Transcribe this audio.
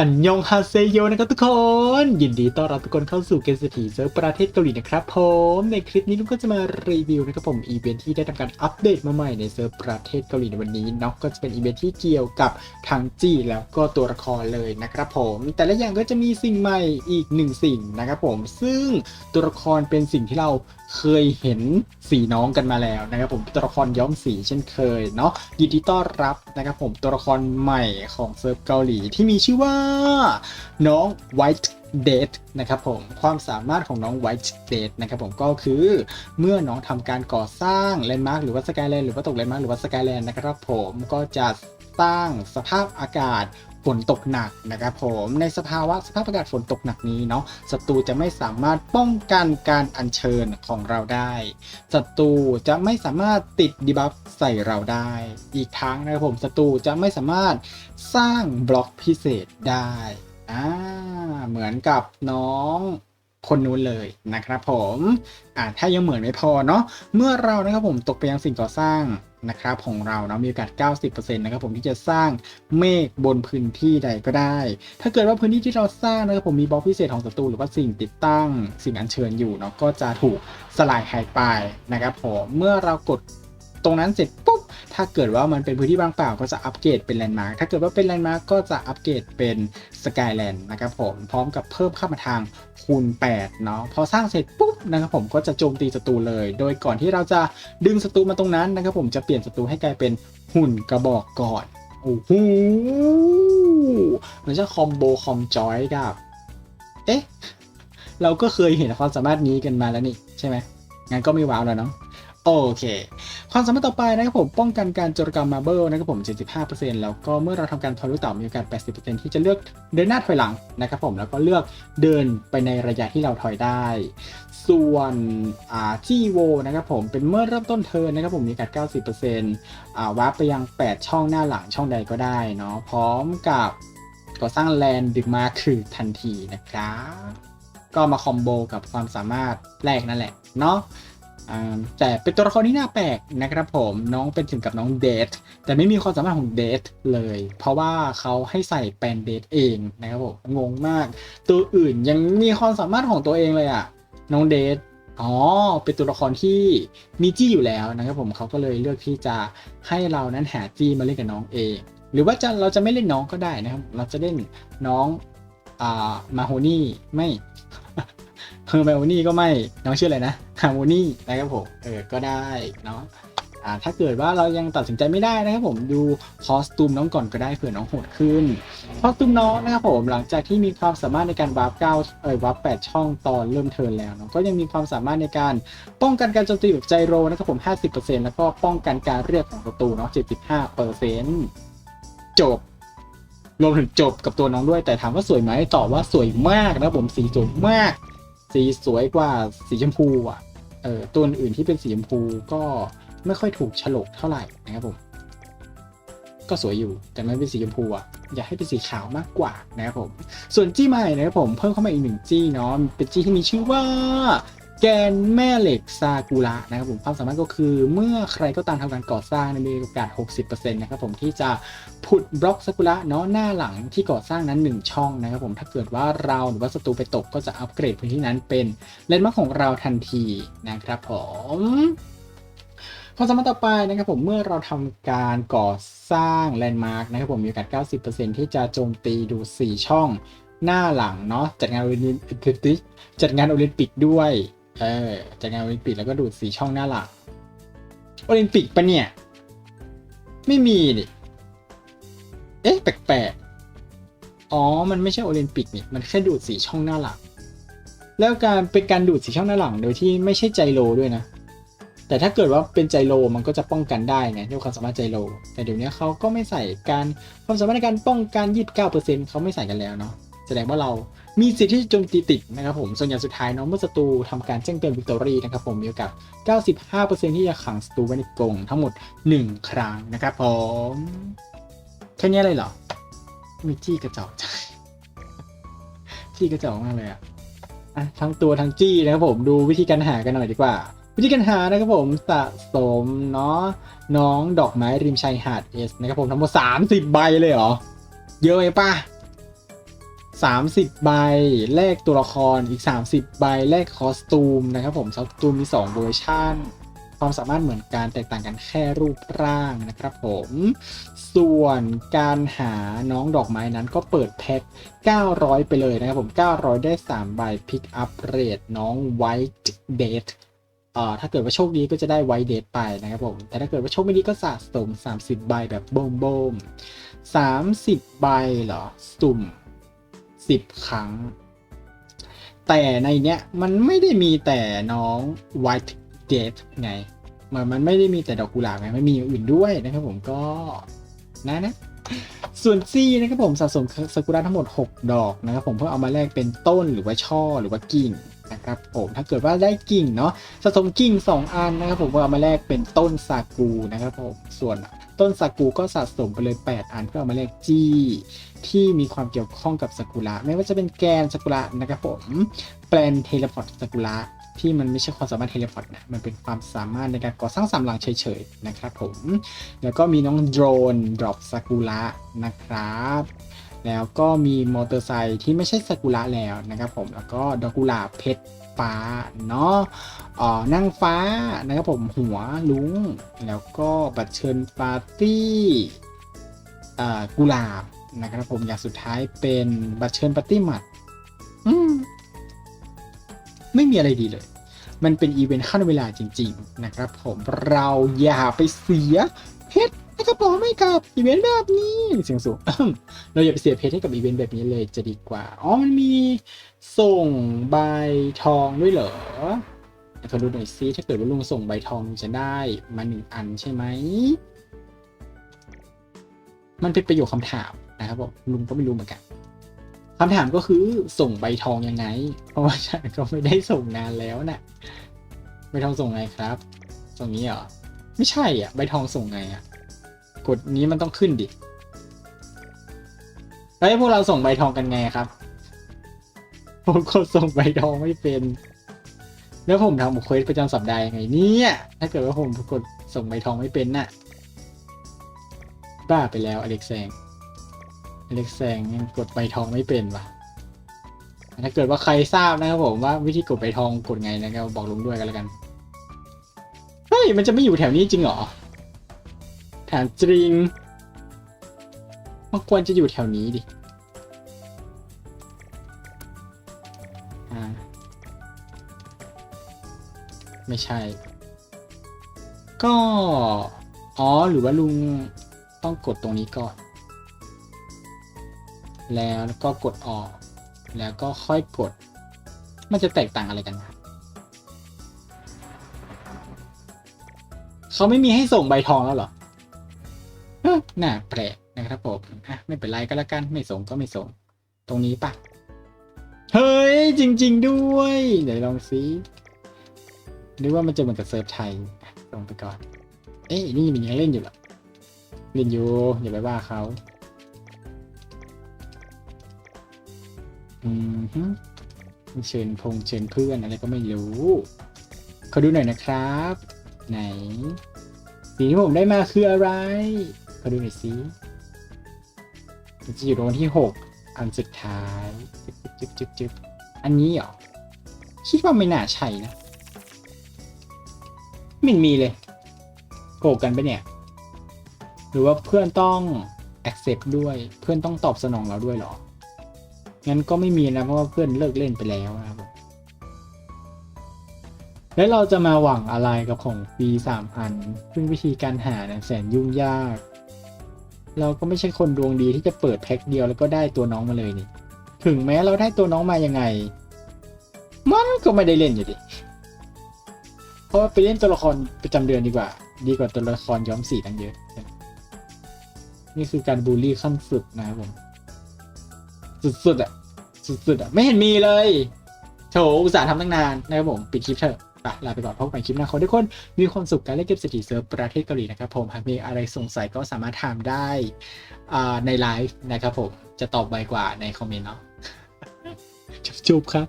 อันยองฮาเซโยนะครับทุกคน ยินดีต้อนรับทุกคนเข้าสู่เกมเศรษฐีเซิร์ฟประเทศเกาหลีนะครับผมในคลิปนี้ลุงก็จะมารีวิวนะครับผมอีเวนท์ที่ได้ทำการอัปเดตมาใหม่ในเซิร์ฟประเทศเกาหลีในวันนี้เนาะก็จะเป็นอีเวนท์ที่เกี่ยวกับทางจีแล้วก็ตัวละครเลยนะครับผมแต่ละอย่างก็จะมีสิ่งใหม่อีกหนึ่งสิ่งนะครับผมซึ่งตัวละครเป็นสิ่งที่เราเคยเห็นสีน้องกันมาแล้วนะครับผมตัวละครย้อมสีเช่นเคยเนาะยินดีต้อนรับนะครับผมตัวละครใหม่ของเซิร์ฟเกาหลีที่มีชื่อว่าน้อง White Date นะครับผมความสามารถของน้อง White Date นะครับผมก็คือเมื่อน้องทำการก่อสร้างแลนด์มาร์คหรือว่าสกายแลนด์หรือว่าตกแลนด์มาร์คหรือว่าสกายแลนด์นะครับผมก็จะสร้างสภาพอากาศ ฝนตกหนักนะครับผมในสภาวะสภาพอากาศฝนตกหนักนี้เนาะศัตรูจะไม่สามารถป้องกันการอัญเชิญของเราได้ศัตรูจะไม่สามารถติดดีบัฟใส่เราได้ อีกทั้งนะครับผมศัตรูจะไม่สามารถสร้างบล็อกพิเศษได้อ่าเหมือนกับน้องคนนู้นเลยนะครับผมอ่าถ้ายังเหมือนไม่พอเนาะเมื่อเรานะครับผมตกไปยังสิ่งก่อสร้าง นะครับของเราเนาะมีโอกาส 90%นะครับผมที่จะสร้างเมฆบนพื้นที่ใดก็ได้ ถ้าเกิดว่าพื้นที่ที่เราสร้างนะครับผมมีบล็อกพิเศษของศัตรูหรือว่าสิ่งติดตั้ง สิ่งอัญเชิญอยู่เนาะก็จะถูกสลายหายไปนะครับผมเมื่อเรากด ตรงนั้นเสร็จปุ๊บถ้าเกิดว่ามันเป็นพื้นที่ว่างเปล่าก็จะอัปเกรดเป็นแลนด์มาร์คถ้าเกิดว่าเป็นแลนด์มาร์คก็จะอัปเกรดเป็นสกายแลนด์นะครับผมพร้อมกับเพิ่มค่ามาทางคูณ8เนาะพอสร้างเสร็จปุ๊บนะครับผมก็จะโจมตีศัตรูเลย โดยก่อนที่เราจะดึงศัตรูมาตรงนั้นนะครับผมจะเปลี่ยนศัตรูให้กลายเป็นหุ่นกระบอกก่อนโอ้โหมันจะคอมโบคอมจอยกับ เอ๊ะ เราก็เคยเห็นความสามารถนี้กันมาแล้วนี่ ใช่ไหมงั้นก็ไม่ว้าวแล้วเนาะ โอเค ความสามารถต่อไปนะครับผมป้องกันการโจรกรรมมาเบิลนะครับผม 75%แล้วก็เมื่อเราทำการทะลุเต่ามีโอกาส 80%ที่จะเลือกเดินหน้าถอยหลังนะครับผมแล้วก็เลือกเดินไปในระยะที่เราถอยได้ ส่วนอ่าที่โวนะครับผมเป็นเมื่อเริ่มต้นเทินนะครับผมมีโอกาส 90%อ่าวาร์ปไปยัง 8 ช่องหน้าหลังช่องใดก็ได้เนาะพร้อมกับก่อสร้างแลนด์ดึกมาคือทันทีนะครับก็มาคอมโบกับความสามารถแรกนั่นแหละเนาะ แต่เป็นตัวละครที่น่าแปลกนะครับผมน้องเป็นถึงกับน้องเดทแต่ไม่มีความสามารถของเดทเลย เพราะว่าเขาให้ใส่แปลนเดทเองนะครับผมงงมาก ตัวอื่นยังมีความสามารถของตัวเองเลยอะน้องเดทอ๋อ เป็นตัวละครที่มีจี้อยู่แล้วนะครับผมเขาก็เลยเลือกที่จะให้เรานั้นหาจี้มาเล่นกับน้องเอง หรือว่าจะเราจะไม่เล่นน้องก็ได้นะครับ เราจะเล่นน้องอ่ามาโฮนี่ไม่เฮอร์ไมโอนี่ก็ไม่น้องชื่ออะไรนะ ฮาร์โมนี่นะครับผมเออก็ได้เนาะอ่าถ้าเกิดว่าเรายังตัดสินใจไม่ได้นะครับผมดูคอสตูมน้องก่อนก็ได้เผื่อน้องโหดขึ้นคอสตูมน้องนะครับผมหลังจากที่มีความสามารถในการวาร์ปเก้าเออวาร์ปแปดช่องตอนเริ่มเทิร์นแล้วเนาะก็ยังมีความสามารถในการป้องกันการโจมตีแบบไจโรนะครับผม 50%แล้วก็ป้องกันการเรียกของศัตรูเนาะ75%จบรวมถึงจบกับตัวน้องด้วยแต่ถามว่าสวยไหมตอบว่าสวยมากนะครับผมสีสวยมาก สีสวยกว่าสีชมพูอะ ออตัวอื่นที่เป็นสีชมพูก็ไม่ค่อยถูกฉลกเท่าไหร่นะครับผม ก็สวยอยู่แต่มันเป็นสีชมพูอะอยากให้เป็นสีขาวมากกว่านะครับผม ส่วนจี้ใหม่นะครับผมเพิ่มเข้ามาอีกหนึ่งจี้เนาะเป็นจี้ที่มีชื่อว่า แกนแม่เหล็กซากุระนะครับผมความสามารถก็คือเมื่อใครก็ตามทำการก่อสร้างมีโอกาส 60%นะครับผมที่จะผุดบล็อกซากุระเนาะหน้าหลังที่ก่อสร้างนั้น 1 ช่องนะครับผมถ้าเกิดว่าเราหรือว่าศัตรูไปตกก็จะอัปเกรดพื้นที่นั้นเป็นเลนด์มาร์ของเราทันทีนะครับผมความสามารถต่อไปนะครับผมเมื่อเราทำการก่อสร้างแลนด์มาร์คนะครับผมมีโอกาส 90%ที่จะโจมตีดู 4 ช่องหน้าหลังเนาะจัดงานโอลิมปิกจัดงานโอลิมปิกด้วย เออจัดงานโอลิมปิกแล้วก็ดูดสีช่องหน้าหลังโอลิมปิกปะเนี่ย ไม่มีดิเอ๊ะแปลกๆอ๋อ มันไม่ใช่โอลิมปิกนี่มันแค่ดูดสีช่องหน้าหลังแล้วการเป็นการดูดสีช่องหน้าหลังโดยที่ไม่ใช่ไจโรด้วยนะแต่ถ้าเกิดว่าเป็นไจโรมันก็จะป้องกันได้ไงด้วยความสามารถไจโรแต่เดี๋ยวนี้เขาก็ไม่ใส่การความสามารถในการป้องกัน 29%เขาไม่ใส่กันแล้วเนาะ แสดงว่าเรามีสิทธิ์ที่จะโจมตีติดนะครับผม ส่วนอย่างสุดท้ายเนาะเมื่อศัตรูทำการแจ้งเตือนวิกตอรี่นะครับผมมีโอกาส 95%ที่จะขังศัตรูไว้ในกรงทั้งหมด 1 ครั้งนะครับผมแค่นี้เลยเหรอ มีจี้กระจอกจี้กระจอกมากเลยอะอะทั้งตัวทั้งจี้นะครับผมดูวิธีการหากันหน่อยดีกว่า วิธีการหานะครับผมสะสมเนาะน้องดอกไม้ริมชายหาดเอสนะครับผมทั้งหมด30 ใบเลยเหรอ เยอะไปปะ 30 ใบแลกตัวละครอีก 30 ใบแลกคอสตูมนะครับผมคอสตูมมี 2 เวอร์ชันความสามารถเหมือนกันแตกต่างกันแค่รูปร่างนะครับผม ส่วนการหาน้องดอกไม้นั้นก็เปิดแพ็ค900 ไปเลยนะครับผม 900 ได้ 3 ใบพิกอัพเรทน้อง White Date เอ่อถ้าเกิดว่าโชคดีก็จะได้ White Date ไปนะครับผม แต่ถ้าเกิดว่าโชคไม่ดีก็สะสม 30 ใบแบบโบมโบม30 ใบเหรอ สุ่ม 10ครั้ง แต่ในเนี้ยมันไม่ได้มีแต่น้อง White Date ไง มันมันไม่ได้มีแต่ดอกกุหลาบไง มันมีอย่างอื่นด้วยนะครับผมก็นะนะส่วนซี่นะครับผมสะสมซากุระทั้งหมด 6 ดอกนะครับผมเพื่อเอามาแลกเป็นต้นหรือว่าช่อหรือว่ากิ่งนะครับผมถ้าเกิดว่าได้กิ่งเนาะสะสมกิ่ง 2 อันนะครับผมเพื่อเอามาแลกเป็นต้นซากูนะครับผมส่วน ต้นซากูก็สะสมไปเลย 8 อันเพื่อเอามาแลกจี้ที่มีความเกี่ยวข้องกับซากุระไม่ว่าจะเป็นแกนซากุระนะครับผมแปลนเทเลพอร์ตซากุระที่มันไม่ใช่ความสามารถเทเลพอร์ตนะ มันเป็นความสามารถในการก่อสร้างสามหลังเฉยๆ นะครับผม แล้วก็มีน้องโดรนดรอปซากุระนะครับ แล้วก็มีมอเตอร์ไซค์ที่ไม่ใช่ซากุระแล้วนะครับผม แล้วก็ดอกกุหลาบเพชร ฟ้าเนาะอ๋อนั่งฟ้านะครับผมหัวลุง แล้วก็บัตรเชิญปาร์ตี้กุหลาบนะครับผมอย่างสุดท้ายเป็นบัตรเชิญปาร์ตี้หมัดอืมไม่มีอะไรดีเลย มันเป็นอีเวนต์ขั้นเวลาจริง ๆ นะครับผมเราอย่าไปเสียเพชร ให้กระเป๋าไม่กลับอีเวนต์แบบนี้เสียงสูง เราอย่าไปเสียเพชรให้กับอีเวนต์แบบนี้เลยจะดีกว่า อ๋อมันมีส่งใบทองด้วยเหรอขอดูหน่อยซิถ้าเกิดว่าลุงส่งใบทองจะได้มาหนึ่งอันใช่ไหม มันเป็นประโยคคำถามนะครับผมลุงก็ไม่รู้เหมือนกันคำถามก็คือส่งใบทองยังไง เพราะว่าฉันก็ไม่ได้ส่งนานแล้วน่ะใบทองส่งไงครับส่งนี้เหรอ ไม่ใช่อะ ใบทองส่งไงอะ กดนี้มันต้องขึ้นดิแล้วพวกเราส่งใบทองกันไงครับ ผมกดส่งใบทองไม่เป็น แล้วผมทำเควสประจำสัปดาห์ยังไงเนี่ยถ้าเกิดว่าผมกดส่งใบทองไม่เป็นน่ะ บ้าไปแล้วอเล็กแซงอเล็กแซงยังกดใบทองไม่เป็นวะถ้าเกิดว่าใครทราบนะครับผมว่าวิธีกดใบทองกดไงนะครับบอกลุงด้วยกันแล้วกัน เฮ้ยมันจะไม่อยู่แถวนี้จริงเหรอ ถามจริงมันควรจะอยู่แถวนี้ดิอ่าไม่ใช่ ก็ อ๋อ หรือว่าลุงต้องกดตรงนี้ก่อน แล้วก็กดออก แล้วก็ค่อยกด มันจะแตกต่างอะไรกันนะเขาไม่มีให้ส่งใบทองแล้วเหรอ น่าแปลกนะครับผมอะไม่เป็นไรก็แล้วกันไม่ส่งก็ไม่ส่ง ตรงนี้ปะเฮ้ย จริง ๆ ด้วย เดี๋ยวลองซินึกว่ามันจะเหมือนกับเซิร์ฟไทยอะลงไปก่อน เอ้ยนี่มันยังเล่นอยู่เหรอเล่นอยู่อย่าไปว่าเขาอืมฮึเชิญพงเชิญเพื่อนอะไรก็ไม่รู้ขอดูหน่อยนะครับ ไหนสิ่งที่ผมได้มาคืออะไร อดูหน่อยสิจะอยู่ตรงวันที่หกอันสุดท้ายจึ๊บจึ๊บจึ๊บจึ๊บอันนี้เหรอ คิดว่าไม่น่าใช่นะไม่มีเลยโกรกันไปเนี่ย หรือว่าเพื่อนต้อง accept ด้วยเพื่อนต้องตอบสนองเราด้วยเหรอ งั้นก็ไม่มีนะ เพราะว่าเพื่อนเลิกเล่นไปแล้วนะครับแล้วเราจะมาหวังอะไรกับของปีสามพัน ซึ่งวิธีการหาเนี่ยแสนยุ่งยาก เราก็ไม่ใช่คนดวงดีที่จะเปิดแพ็คเดียวแล้วก็ได้ตัวน้องมาเลยนี่ ถึงแม้เราได้ตัวน้องมายังไง มันก็ไม่ได้เล่นอยู่ดิเพราะว่าไปเล่นตัวละครประจำเดือนดีกว่า ดีกว่าตัวละครย้อมสีตั้งเยอะ นี่คือการบูลลี่ขั้นสุดนะครับผม สุดๆอะ สุดๆอะ ไม่เห็นมีเลยโถอุตส่าห์ทำตั้งนานนะครับผม ปิดคลิปเถอะ ไปลาไปก่อนพบกันคลิปหน้าขอทุกคน มีความสุขการเล่นเกมเศรษฐีเซิร์ฟประเทศเกาหลีนะครับผม หากมีอะไรสงสัยก็สามารถถามได้ในไลฟ์นะครับผม จะตอบไวกว่าในคอมเมนต์เนาะจบๆครับ